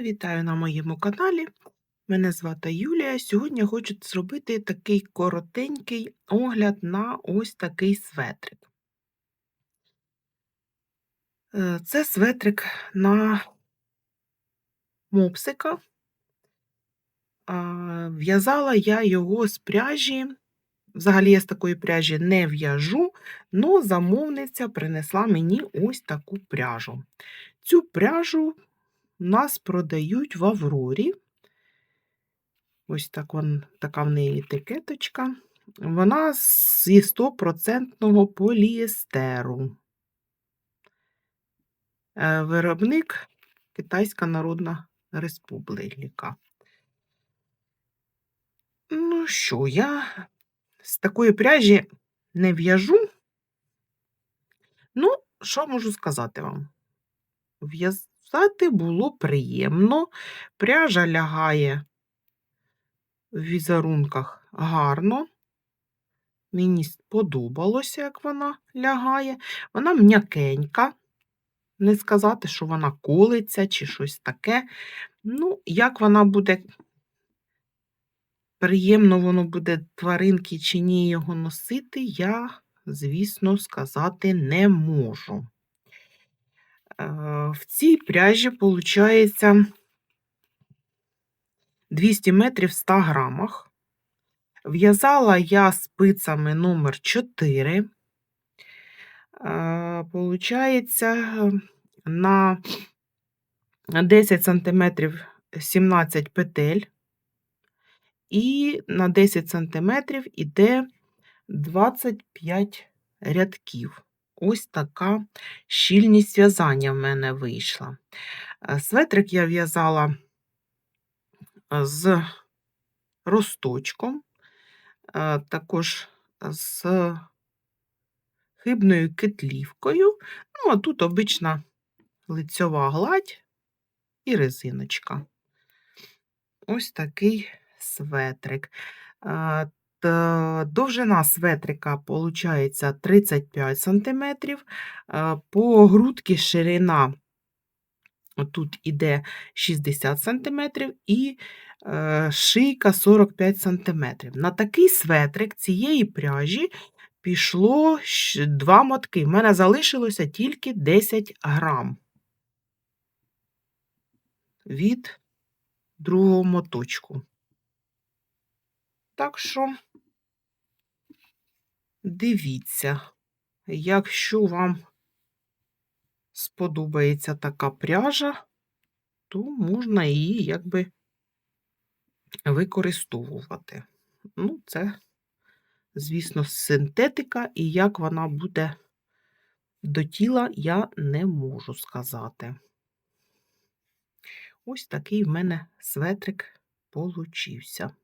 Вітаю на моєму каналі. Мене звати Юлія. Сьогодні я хочу зробити такий коротенький огляд на ось такий светрик. Е, Це светрик на мопсика. В'язала я його з пряжі. Взагалі я з такої пряжі не в'яжу, але замовниця принесла мені ось таку пряжу. Цю пряжу нас продають в Аврорі. Ось так вон, така в неї етикеточка. Вона зі 100% поліестеру. Е, Виробник Китайська Народна Республіка. Ну що, я з такої пряжі не в'яжу. Ну, що можу сказати вам? В'язати було приємно, пряжа лягає в візерунках гарно. Мені сподобалося, як вона лягає. Вона м'якенька. Не сказати, що вона колиться чи щось таке. Ну, як вона буде, приємно воно буде тваринки чи ні його носити, я, звісно, сказати не можу. Е, В цій пряжі, виходить, 200 метрів в 100 грамах. В'язала я спицями номер 4. Е, Получається, на 10 см 17 петель, і на 10 см іде 25 рядків. Ось така щільність в'язання в мене вийшла. Е, Светрик я в'язала з росточком, е, також з хибною кетлівкою. Ну, а тут обична лицьова гладь і резиночка. Ось такий светрик. Е, Довжина светрика виходить 35 см, по грудки ширина тут іде 60 см і е, шийка 45 см. На такий светрик цієї пряжі пішло два мотки. В мене залишилося тільки 10 грам від другого моточку. Так що дивіться, якщо вам сподобається така пряжа, то можна її якби використовувати. Ну, це, звісно, синтетика, і як вона буде до тіла, я не можу сказати. Ось такий в мене светрик получився.